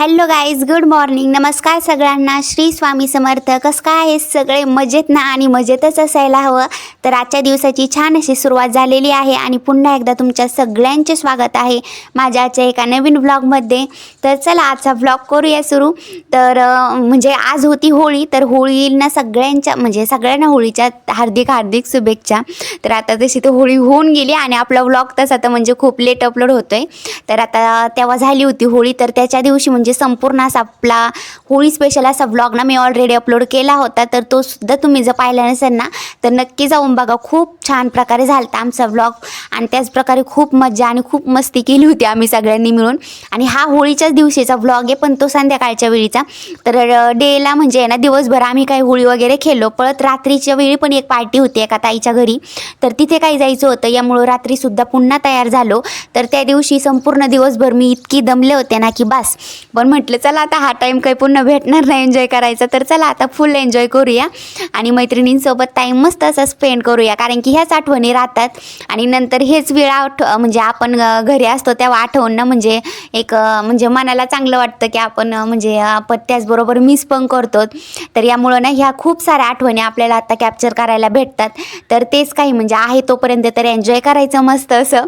Hello guys good morning नमस्कार सगळ्यांना. श्री स्वामी समर्थ. कसं काय आहे सगळे मजेत ना? आणि मजेतच असायला हवं. तर आजच्या दिवसाची छान अशी सुरुवात झालेली आहे आणि पुन्हा एकदा तुमच्या सगळ्यांचे स्वागत आहे माझ्या आजच्या एका नवीन ब्लॉगमध्ये तर चला आजचा ब्लॉग करूया सुरू. तर म्हणजे आज होती होळी. तर होळीला सगळ्यांच्या म्हणजे सगळ्यांना होळीच्या हार्दिक हार्दिक शुभेच्छा. तर आता तशी तर होळी होऊन गेली आणि आपला व्लॉग तसा तर म्हणजे खूप लेट अपलोड होतो आहे तर आता तेव्हा झाली होती होळी. तर त्याच्या दिवशी म्हणजे म्हणजे संपूर्ण असा आपला होळी स्पेशल असा व्लॉग ना मी ऑलरेडी अपलोड केला होता. तर तो सुद्धा तुम्ही जर पाहिला नसेल ना तर नक्की जाऊन बघा. खूप छान प्रकारे झाला होता आमचा व्लॉग आणि त्याचप्रकारे खूप मजा आणि खूप मस्ती केली होती आम्ही सगळ्यांनी मिळून. आणि हा होळीच्याच दिवशीचा व्लॉग आहे पण तो संध्याकाळच्या वेळीचा. तर डेला म्हणजे आहे ना दिवसभर आम्ही काही होळी वगैरे खेळलो. पळत रात्रीच्या वेळी पण एक पार्टी होती एका ताईच्या घरी. तर तिथे काही जायचं होतं. यामुळं रात्रीसुद्धा पुन्हा तयार झालो. तर त्या दिवशी संपूर्ण दिवसभर मी इतकी दमले होते ना की बस. पण म्हटलं चला आता हा टाईम काही पुन्हा भेटणार नाही एन्जॉय करायचा. तर चला आता फुल एन्जॉय करूया. आणि मैत्रिणींसोबत टाईम मस्त असा स्पेंड करूया. कारण की ह्याच आठवणी राहतात. आणि नंतर हेच वेळ आठ म्हणजे आपण घरी असतो तेव्हा आठवण ना म्हणजे एक म्हणजे मनाला चांगलं वाटतं की आपण म्हणजे आपण त्याचबरोबर मिस पण करतो. तर यामुळं ना ह्या खूप साऱ्या आठवणी आपल्याला आता कॅप्चर करायला भेटतात. तर तेच काही म्हणजे आहे तोपर्यंत तर एन्जॉय करायचं मस्त असं.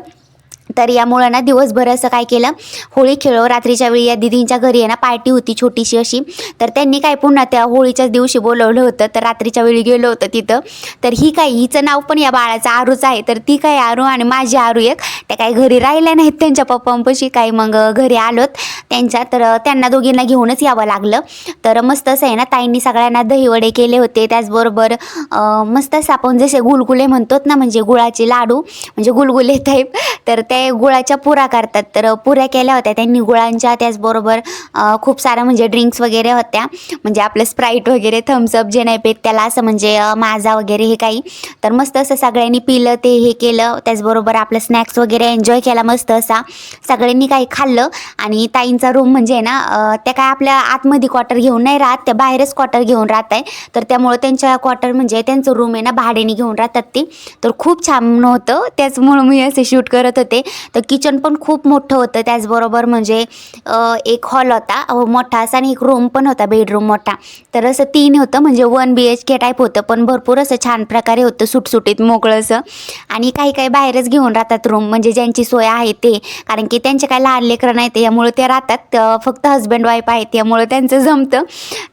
तर यामुळं ना दिवसभर असं काय केलं होळी खेळो रात्रीच्या वेळी या दिदींच्या घरी आहे ना पार्टी होती छोटीशी अशी. तर त्यांनी काय पुन्हा त्या होळीच्याच दिवशी बोलवलं होतं. तर रात्रीच्या वेळी गेलो होतं तिथं. तर ही काय हिचं नाव पण या बाळाचं आरूच आहे. तर ती काय आरू आणि माझी आरू एक. त्या काही घरी राहिल्या नाहीत त्यांच्या पप्पांपाशी. काही मग घरी आलोत. त्यांच्या तर त्यांना दोघींना घेऊनच यावं लागलं. तर मस्त असं आहे ना ताईंनी सगळ्यांना दहीवडे केले होते. त्याचबरोबर मस्त असं आपण जसे गुलगुले म्हणतोत ना म्हणजे गुळाचे लाडू म्हणजे गुलगुले टाईप तर ते गुळाच्या पुऱ्या करतात. तर पुऱ्या केल्या होत्या. त्यांनी गुळांच्या त्याचबरोबर खूप साऱ्या म्हणजे ड्रिंक्स वगैरे होत्या. म्हणजे आपलं स्प्राईट वगैरे थम्सअप जे नाही पेत त्याला असं म्हणजे माझा वगैरे हे काही. तर मस्त असं सगळ्यांनी पिलं ते हे केलं. त्याचबरोबर आपलं स्नॅक्स वगैरे एन्जॉय केला मस्त असा. सगळ्यांनी काही खाल्लं. आणि ताईंचा रूम म्हणजे ना त्या काय आपल्या आतमध्ये क्वार्टर घेऊन नाही राहत. त्या बाहेरच क्वार्टर घेऊन राहत आहे. तर त्यामुळं त्यांच्या क्वार्टर म्हणजे त्यांचं रूम आहे ना भाड्याने घेऊन राहतात ते. तर खूप छान होतं. त्याचमुळं मी असे शूट करत होते. तर किचन पण खूप मोठं होतं. त्याचबरोबर म्हणजे एक हॉल होता. हो, मोठा असा आणि एक रूम पण होता बेडरूम मोठा. तर असं तीन होतं. म्हणजे one B H K type होतं. पण भरपूर असं छान प्रकारे होतं. सुटसुटीत मोकळं असं. आणि काही काही बाहेरच घेऊन राहतात रूम म्हणजे ज्यांची सोय आहे ते. कारण की त्यांचे काय लहान लेकरं नाही ते यामुळे ते राहतात. फक्त हस्बंड वाईफ आहेत. त्यामुळं त्यांचं जमतं.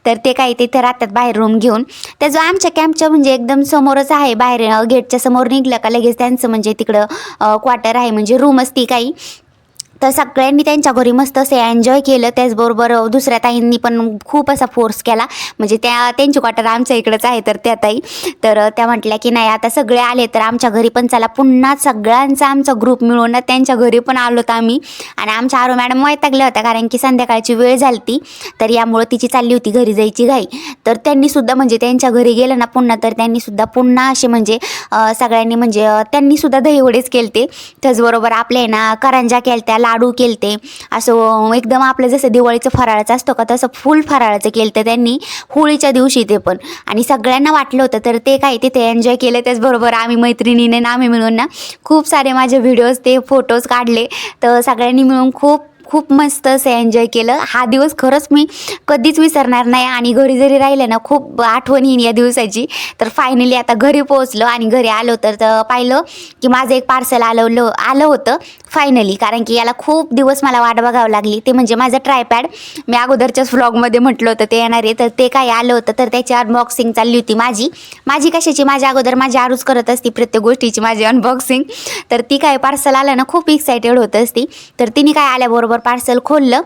तर ते काही तिथे राहतात बाहेर रूम घेऊन. त्या जो आमच्या कॅम्पच्या म्हणजे एकदम समोरच आहे. बाहेर गेटच्या समोर निघलं का लगेच त्यांचं म्हणजे तिकडं क्वार्टर आहे. म्हणजे रूम असती काही. तर सगळ्यांनी त्यांच्या घरी मस्त असं एन्जॉय केलं. त्याचबरोबर दुसऱ्या ताईंनी पण खूप असा फोर्स केला. म्हणजे त्या त्यांची क्वार्टर आमच्या इकडंच आहे तर त्या ताई. तर त्या म्हटल्या की नाही आता सगळे आले तर आमच्या घरी पण चला. पुन्हा सगळ्यांचा आमचा ग्रुप मिळून त्यांच्या घरी पण आलो होतो आम्ही. आणि आमच्या आरो मॅडम वैतागल्या होत्या कारण की संध्याकाळची वेळ झाली तर यामुळं तिची चालली होती घरी जायची घाई. तर त्यांनीसुद्धा म्हणजे त्यांच्या घरी गेलं ना पुन्हा तर त्यांनीसुद्धा पुन्हा असे म्हणजे सगळ्यांनी म्हणजे त्यांनीसुद्धा दहीवडेच केलते. त्याचबरोबर आपल्या ना करंजा केलत्या लाडू केलते. असं एकदम आपलं जसं दिवाळीचं फराळाचं असतो का तसं फुल फराळाचं केलं त्यांनी. होळीच्या दिवशी ते पण. आणि सगळ्यांना वाटलं होतं तर ते काय तिथे एन्जॉय केलं त्याचबरोबर आम्ही मैत्रिणीने ना आम्ही मिळून ना खूप सारे माझे व्हिडिओज ते फोटोज काढले. तर सगळ्यांनी मिळून खूप खूप मस्त असं एन्जॉय केलं. हा दिवस खरंच मी कधीच विसरणार नाही आणि घरी जरी राहिलं ना खूप आठवण येईन या दिवसाची. तर फायनली आता घरी पोहोचलो आणि घरी आलो तर तर पाहिलं की माझं एक पार्सल आलं आलं होतं फायनली कारण की याला खूप दिवस मला वाट बघावं लागली. ते म्हणजे माझं ट्रायपॅड मी अगोदरच्याच व्लॉगमध्ये म्हटलं होतं ते येणार आहे. तर ते काय आलं होतं तर त्याची अनबॉक्सिंग चालली होती माझी. माझी कशाची? माझ्या अगोदर माझी आरूच करत असती प्रत्येक गोष्टीची माझी अनबॉक्सिंग तर ती काय पार्सल आलं ना खूप एक्सायटेड होत असती. तर तिने काय आल्याबरोबर पार्सल खोललं.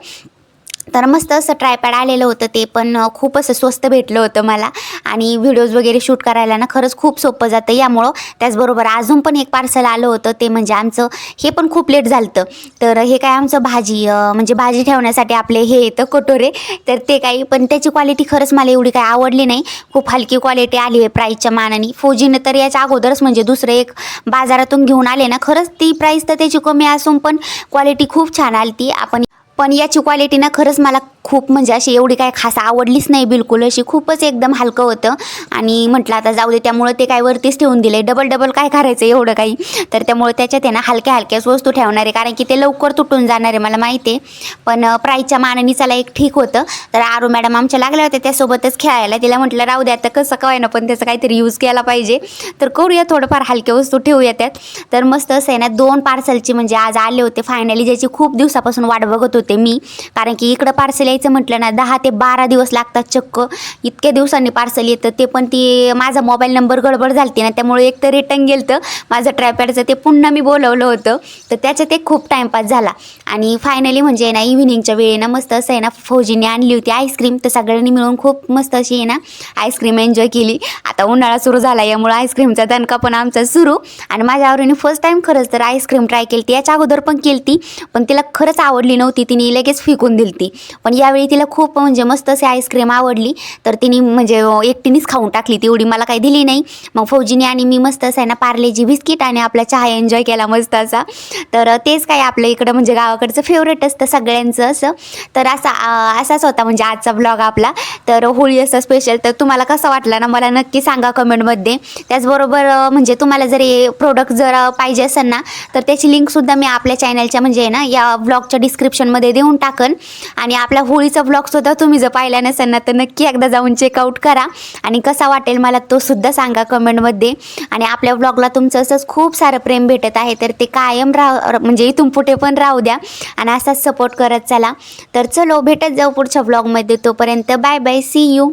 तर मस्त असं ट्रायपॅड आलेलं होतं ते पण खूप असं स्वस्त भेटलं होतं मला. आणि व्हिडिओज वगैरे शूट करायला ना खरंच खूप सोपं जातं यामुळं. त्याचबरोबर अजून पण एक पार्सल आलं होतं ते म्हणजे आमचं हे पण खूप लेट झालं तर हे काय आमचं भाजी म्हणजे भाजी ठेवण्यासाठी आपले हे येतं कटोरे. तर ते काही पण त्याची क्वालिटी खरंच मला एवढी काही आवडली नाही. खूप हलकी क्वालिटी आली आहे प्राईसच्या मानाने. फौजीनं तर याच्या अगोदरच म्हणजे दुसरं एक बाजारातून घेऊन आले ना खरंच ती प्राईस तर त्याची कमी असून पण क्वालिटी खूप छान आली ती आपण पण याची क्वालिटी ना खरंच मला खूप म्हणजे अशी एवढी काय खास आवडलीच नाही बिलकुल. अशी खूपच एकदम हलकं होतं. आणि म्हटलं आता जाऊ दे त्यामुळे ते काय वरतीच ठेवून दिले. डबल डबल काय करायचं एवढं काही? तर त्यामुळे त्याच्यात आहे ना हलक्या हलक्याच वस्तू ठेवणार आहे. कारण की ते लवकर तुटून जाणार आहे मला माहिती आहे. पण प्राईजच्या मानाने चला एक ठीक होतं. तर आरू मॅडम आमच्या लागल्या होत्या त्यासोबतच खेळायला. तिला म्हटलं राहू दे आता कसं काय ना पण त्याचा काहीतरी यूज केला पाहिजे. तर करूया थोडंफार हलक्या वस्तू ठेवूया त्यात. तर मस्त असं आहे ना दोन पार्सलची म्हणजे आज आले होते. फायनली ज्याची खूप दिवसापासून वाट बघत होते मी. कारण की इकडं पार्सल यायचं म्हटलं ना दहा ते बारा दिवस लागतात चक्क. इतक्या दिवसांनी पार्सल येतं ते पण ती माझा मोबाईल नंबर गडबड झालती ना त्यामुळे एक तर रिटर्न गेलं तर माझं ट्रॅपॅडचं ते पुन्हा मी बोलवलं होतं. तर त्याच्यात एक खूप टाईमपास झाला. आणि फायनली म्हणजे ना इव्हिनिंगच्या वेळी ना मस्त असं आहे ना फौजीने आणली होती आईस्क्रीम तर सगळ्यांनी मिळून खूप मस्त अशी आहे ना आईस्क्रीम एन्जॉय केली. आता उन्हाळा सुरू झाला यामुळे आईस्क्रीमचा दणका पण आमचा सुरू. आणि माझ्या आवडीने फर्स्ट टाईम खरंच तर आईस्क्रीम ट्राय केली ती याच्या अगोदर पण केली ती पण तिला खरंच आवडली नव्हती. तिने लगेच फेकून दिली ती पण यावेळी तिला खूप म्हणजे मस्त अशी आईस्क्रीम आवडली. तर तिने म्हणजे एकटीनेच खाऊन टाकली. तेवढी मला काही दिली नाही. मग फौजीने आणि मी मस्त असं आहे ना पार्लेजी बिस्किट आणि आपला चहा एन्जॉय केला मस्त असा. तर तेच काय आपल्या इकडं म्हणजे गावाकडचं फेवरेट असतं सगळ्यांचं असं. तर असा आ, असाच होता म्हणजे आजचा ब्लॉग आपला. तर होळी असं स्पेशल तर तुम्हाला कसा वाटला ना मला नक्की सांगा कमेंटमध्ये त्याचबरोबर म्हणजे तुम्हाला जर हे प्रोडक्ट जर पाहिजे असेल ना तर त्याची लिंकसुद्धा मी आपल्या चॅनलच्या म्हणजे ना या ब्लॉगच्या डिस्क्रिप्शनमध्ये देऊन टाकन. आणि आपला होळीचा ब्लॉगसुद्धा तुम्ही जर पाहिला नसेल ना तर नक्की एकदा जाऊन चेकआउट करा. आणि कसा वाटेल मला तो सुद्धा सांगा कमेंटमध्ये आणि आपल्या ब्लॉगला तुमचं असंच खूप सारं प्रेम भेटत आहे तर ते कायम राह म्हणजे इथून पुढे पण राहू द्या. आणि असाच सपोर्ट करत चला. तर चलो भेटत जाऊ पुढच्या ब्लॉगमध्ये तोपर्यंत बाय बाय सी यू